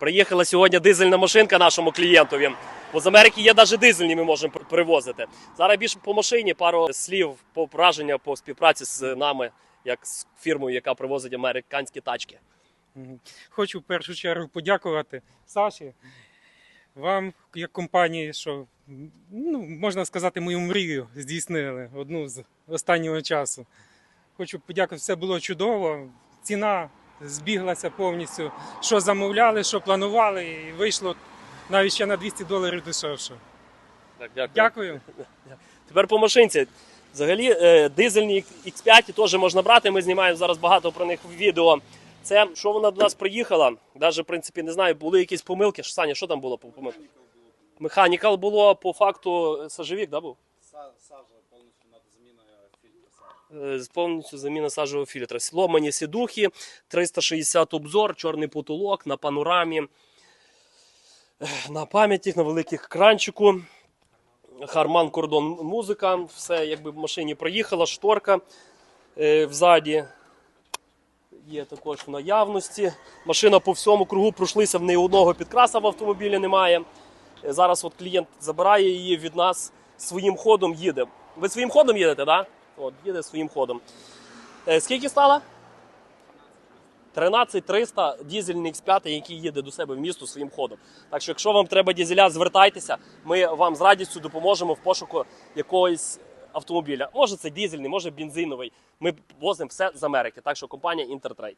Приїхала сьогодні дизельна машинка нашому клієнтові. Бо з Америки є навіть дизельні, ми можемо привозити. Зараз більше по машині пару слів по враження по співпраці з нами, як з фірмою, яка привозить американські тачки. Хочу в першу чергу подякувати Саші, вам, як компанії, що ну, можна сказати, мою мрію здійснили одну з останнього часу. Хочу подякувати, все було чудово. Ціна збіглася повністю. Що замовляли, що планували, і вийшло навіть ще на 200 доларів дешевше. Так, дякую. Дякую. Тепер по машинці. Взагалі, е, дизельні X5 теж можна брати. Ми знімаємо зараз багато про них відео. Це що вона до нас приїхала. Навіть, в принципі, не знаю, були якісь помилки. Саня, що там було по помилкам? Механікал було по факту сажевік, да, був? Са- Сажа повністю над заміною фільтра сажі. Е, повністю заміна сажового фільтра. Сломані сідухи, 360 обзор, чорний потолок на панорамі, на пам'яті, на великих кранчику. Харман кордон музика. Все якби в машині проїхала, шторка е, взаді. Є також в наявності. Машина по всьому кругу пройшлися, в неї одного підкраса в автомобілі немає. Е, Зараз от клієнт забирає її від нас своїм ходом їде. Ви своїм ходом їдете? Да? От, їде своїм ходом. Е, скільки стало? 13300 дізельний X5, який їде до себе в місто своїм ходом. Так що, якщо вам треба дізеля, звертайтеся. Ми вам з радістю допоможемо в пошуку якогось автомобіля. Може це дізельний, може бензиновий. Ми возимо все з Америки. Так що компанія Інтертрейд.